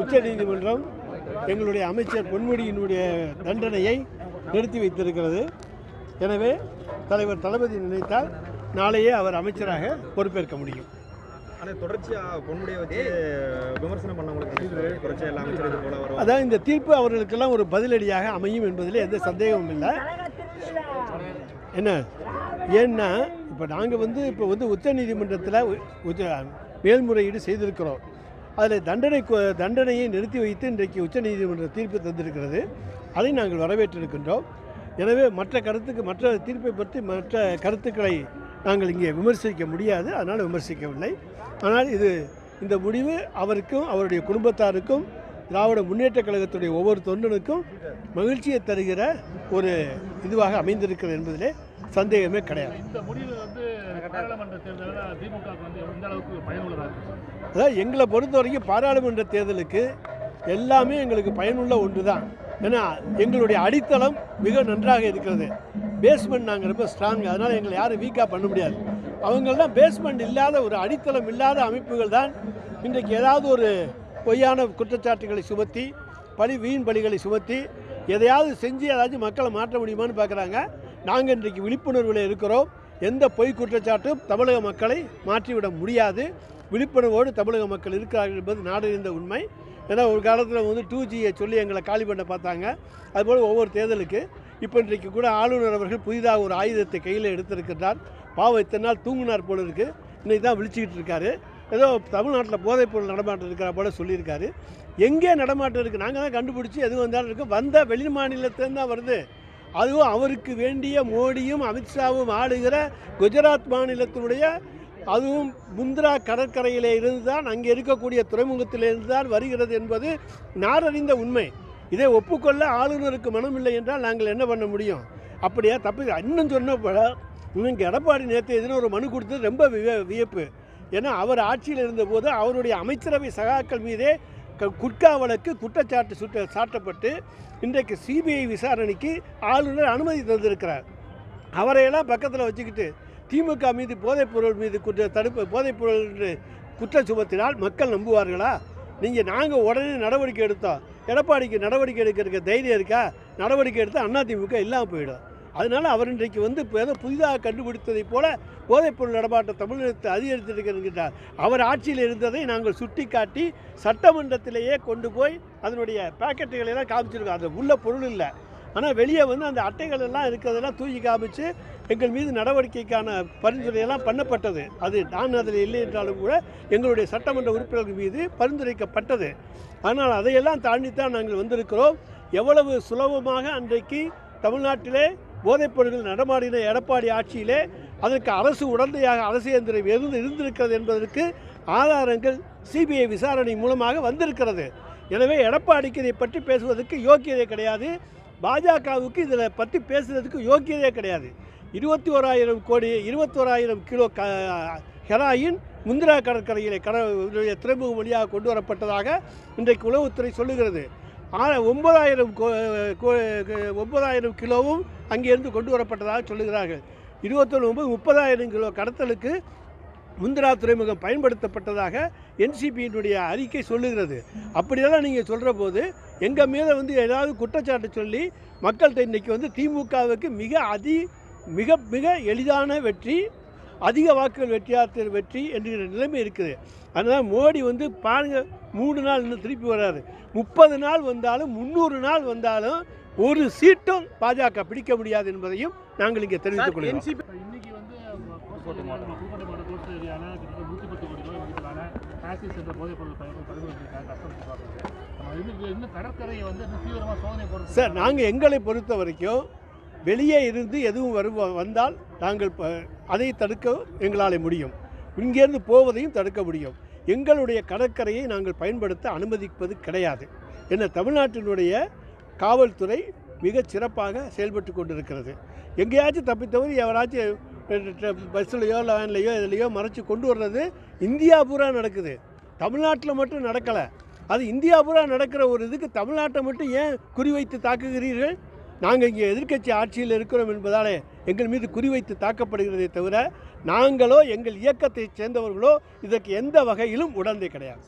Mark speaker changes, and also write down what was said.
Speaker 1: உச்சநீதிமன்றம் எங்களுடைய அமைச்சர் பொன்முடியினுடைய தண்டனையை நிறுத்தி வைத்திருக்கிறது. எனவே தலைவர் தளபதி நினைத்தால் நாளையே அவர் அமைச்சராக பொறுப்பேற்க முடியும். அதான் இந்த தீர்ப்பு அவர்களுக்கெல்லாம் ஒரு பதிலடியாக அமையும் என்பதில் எந்த சந்தேகமும் இல்லை. என்ன? ஏன்னா இப்போ நாங்கள் வந்து இப்போ வந்து உச்ச மேல்முறையீடு செய்திருக்கிறோம். அதில் தண்டனை தண்டனையை நிறுத்தி வைத்து இன்றைக்கு உச்சநீதிமன்ற தீர்ப்பு தந்திருக்கிறது. அதை நாங்கள் வரவேற்றிருக்கின்றோம். எனவே மற்ற கருத்துக்கு மற்ற தீர்ப்பை பற்றி மற்ற கருத்துக்களை நாங்கள் இங்கே விமர்சிக்க முடியாது. அதனால் விமர்சிக்கவில்லை. ஆனால் இது இந்த முடிவு அவருக்கும் அவருடைய குடும்பத்தாருக்கும் திராவிட முன்னேற்றக் கழகத்துடைய ஒவ்வொரு தொண்டனுக்கும் மகிழ்ச்சியை தருகிற ஒரு இதுவாக அமைந்திருக்கிறது என்பதிலே சந்தேகமே கிடையாது.
Speaker 2: இந்த முடிவு வந்து பாராளுமன்ற தேர்தலில் திமுக வந்து எந்த அளவுக்கு பயனுள்ளதாக
Speaker 1: அதாவது எங்களை பொறுத்த வரைக்கும் பாராளுமன்ற தேர்தலுக்கு எல்லாமே எங்களுக்கு பயனுள்ள ஒன்று தான் ஏன்னா எங்களுடைய அடித்தளம் மிக நன்றாக இருக்கிறது. பேஸ்மெண்ட் நாங்கள் ரொம்ப ஸ்ட்ராங் அதனால் எங்களை யாரும் வீக்காக பண்ண முடியாது. அவங்கள்தான் பேஸ்மெண்ட் இல்லாத ஒரு அடித்தளம் இல்லாத அமைப்புகள் தான் இன்றைக்கு ஏதாவது ஒரு பொய்யான குற்றச்சாட்டுகளை சுமத்தி பழி வீண் பலிகளை சுமத்தி எதையாவது செஞ்சு ஏதாச்சும் மக்களை மாற்ற முடியுமான்னு பார்க்குறாங்க. நாங்கள் இன்றைக்கு விழிப்புணர்வில் இருக்கிறோம். எந்த பொய் குற்றச்சாட்டும் தமிழக மக்களை மாற்றிவிட முடியாது. விழிப்புணர்வோடு தமிழக மக்கள் இருக்கிறார்கள் என்பது நாடறிந்த உண்மை. ஏன்னா ஒரு காலத்தில் வந்து டூ ஜியை சொல்லி எங்களை காலி பண்ண பார்த்தாங்க. அதுபோல் ஒவ்வொரு தேர்தலுக்கு இப்போ இன்றைக்கு கூட ஆளுநர் அவர்கள் புதிதாக ஒரு ஆயுதத்தை கையில் எடுத்திருக்கின்றார். பாவம் இத்தனை நாள் தூங்குனார் போல இருக்குது இன்றைக்கி தான் விழிச்சிக்கிட்டு இருக்காரு. ஏதோ தமிழ்நாட்டில் போதைப்பொருள் நடமாட்டம் இருக்கிற போல சொல்லியிருக்காரு. எங்கே நடமாட்டம் இருக்குது நாங்கள் தான் கண்டுபிடிச்சி எது வந்தாலும் இருக்கு. வந்த வெளி மாநிலத்திலேருந்து தான் வருது. அதுவும் அவருக்கு வேண்டிய மோடியும் அமித்ஷாவும் ஆளுகிற குஜராத் மாநிலத்தினுடைய அதுவும் முந்திரா கடற்கரையிலே இருந்து தான் அங்கே இருக்கக்கூடிய துறைமுகத்திலிருந்து தான் வருகிறது என்பது நாரறிந்த உண்மை. இதை ஒப்புக்கொள்ள ஆளுநருக்கு மனம் இல்லை என்றால் நாங்கள் என்ன பண்ண முடியும்? அப்படியா தப்பு. இன்னும் சொன்ன இவங்க எடப்பாடி நேற்று எதிர ஒரு மனு கொடுத்தது ரொம்ப விய- வியப்பு. ஏன்னா அவர் ஆட்சியில் இருந்தபோது அவருடைய அமைச்சரவை சகாக்கள் மீதே குட்கா வழக்கு குற்றச்சாட்டு சுட்ட சாட்டப்பட்டு இன்றைக்கு சிபிஐ விசாரணைக்கு ஆளுநர் அனுமதி தந்திருக்கிறார். அவரையெல்லாம் பக்கத்தில் வச்சுக்கிட்டு திமுக மீது போதைப்பொருள் மீது குற்ற தடுப்பு போதைப்பொருள் என்று குற்றம் சுமத்தினால் மக்கள் நம்புவார்களா? நீங்கள் நாங்கள் உடனே நடவடிக்கை எடுத்தோம். எடப்பாடிக்கு நடவடிக்கை எடுக்கிறதுக்கு தைரியம் இருக்கா? நடவடிக்கை எடுத்தால் அதிமுக இல்லாமல் போயிடும். அதனால் அவர் இன்றைக்கு வந்து இப்போ ஏதோ புதிதாக கண்டுபிடித்ததைப் போல போதைப்பொருள் நடமாட்டம் தமிழகத்தை அதிகரித்திருக்கிறார். அவர் ஆட்சியில் இருந்ததை நாங்கள் சுட்டிக்காட்டி சட்டமன்றத்திலேயே கொண்டு போய் அதனுடைய பாக்கெட்டுகளை எல்லாம் காமிச்சிருக்கோம். அது உள்ள பொருள் இல்லை. ஆனால் வெளியே வந்து அந்த அட்டைகள் எல்லாம் இருக்கிறதெல்லாம் தூக்கி காமிச்சு எங்கள் மீது நடவடிக்கைக்கான பரிந்துரையெல்லாம் பண்ணப்பட்டது. அது நான் அதில் இல்லை என்றாலும் கூட எங்களுடைய சட்டமன்ற உறுப்பினர்கள் மீது பரிந்துரைக்கப்பட்டது. ஆனால் அதையெல்லாம் தாண்டித்தான் நாங்கள் வந்திருக்கிறோம். எவ்வளவு சுலபமாக அன்றைக்கு தமிழ்நாட்டிலே போதைப்பொருட்கள் நடமாடின எடப்பாடி ஆட்சியிலே அதற்கு அரசு உடந்தையாக அரசு இயந்திரம் இருந்து இருந்திருக்கிறது என்பதற்கு ஆதாரங்கள் சிபிஐ விசாரணை மூலமாக வந்திருக்கிறது. எனவே எடப்பாடிக்கு இதை பற்றி பேசுவதற்கு யோக்கியதே கிடையாது. பாஜகவுக்கு இதில் பற்றி பேசுகிறதுக்கு யோக்கியதே கிடையாது. இருபத்தி ஓராயிரம் கோடி இருபத்தோராயிரம் கிலோ க ஹெராயின் முந்திரா கடற்கரையிலே கட துறைமுகம் வழியாக கொண்டு வரப்பட்டதாக இன்றைக்கு உளவுத்துறை சொல்லுகிறது. ஒன்பதாயிரம் கோ- கோ- ஒன்பதாயிரம் கிலோவும் அங்கேருந்து கொண்டு வரப்பட்டதாக சொல்லுகிறார்கள். இருபத்தொன்று ஒன்பது முப்பதாயிரம் கிலோ கடத்தலுக்கு முந்திரா துறைமுகம் பயன்படுத்தப்பட்டதாக என்சிபியினுடைய அறிக்கை சொல்லுகிறது. அப்படியெல்லாம் நீங்கள் சொல்கிற போது எங்கள் மீது வந்து ஏதாவது குற்றச்சாட்டு சொல்லி மக்கள்கிட்ட இன்றைக்கி வந்து திமுகவுக்கு மிக அதி மிக மிக எளிதான வெற்றி அதிக வாக்குகள் வெற்றியாற்ற வெற்றி என்கிற நிலைமை இருக்குது. அதனால் மோடி வந்து பாருங்க மூணு நாள் இன்னும் திருப்பி வராரு முப்பது நாள் வந்தாலும் முந்நூறு நாள் வந்தாலும் ஒரு சீட்டும் பாஜக பிடிக்க முடியாது என்பதையும் நாங்கள் இங்கே தெரிவித்துக் கொள்கிறோம். சார் நாங்கள் எங்களை பொறுத்த வரைக்கும் வெளியே இருந்து எதுவும் வரும் வந்தால் நாங்கள் அதை தடுக்க எங்களால் முடியும். இங்கேருந்து போவதையும் தடுக்க முடியும். எங்களுடைய கடற்கரையை நாங்கள் பயன்படுத்த அனுமதிப்பது கிடையாது. என தமிழ்நாட்டினுடைய காவல்துறை மிக சிறப்பாக செயல்பட்டு கொண்டிருக்கிறது. எங்கேயாச்சும் தப்பித்தவரி எவராச்சும் பஸ்ஸுலையோ லேன்லையோ இதுலையோ மறைச்சு கொண்டு வர்றது இந்தியா பூரா நடக்குது. தமிழ்நாட்டில் மட்டும் நடக்கலை. அது இந்தியா பூரா நடக்கிற ஒரு இதுக்கு தமிழ்நாட்டை மட்டும் ஏன் குறிவைத்து தாக்குகிறீர்கள்? நாங்கள் இங்கே எதிர்க்கட்சி ஆட்சியில் இருக்கிறோம் என்பதாலே எங்கள் மீது குறிவைத்து தாக்கப்படுகிறதே தவிர நாங்களோ எங்கள் இயக்கத்தைச் சேர்ந்தவர்களோ இதற்கு எந்த வகையிலும் உடந்தை கிடையாது.